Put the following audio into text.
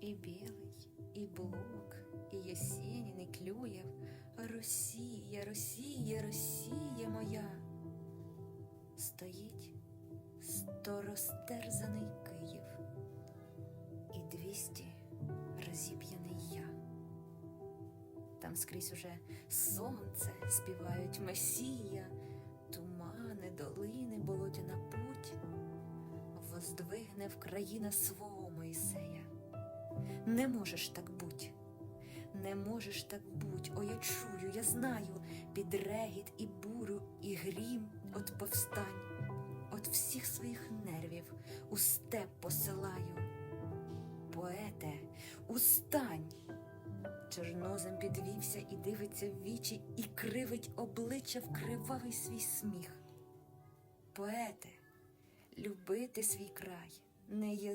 І білий, і блок, і Єсенін, і Клюєв. Росія, Росія, Росія моя. Стоїть сторостерзаний Київ і двісті розіп'яний я. Там скрізь уже сонце співають Месія, тумани, долини, болотяна путь. Воздвигне в країна свого Моїсея. Не можеш так буть, не можеш так буть, о, я чую, я знаю під регіт і бурю, і грім от повстань, от всіх своїх нервів у степ посилаю. Поете, устань! Чорнозем підвівся і дивиться в вічі, і кривить обличчя в кривавий свій сміх. Поете, любити свій край не є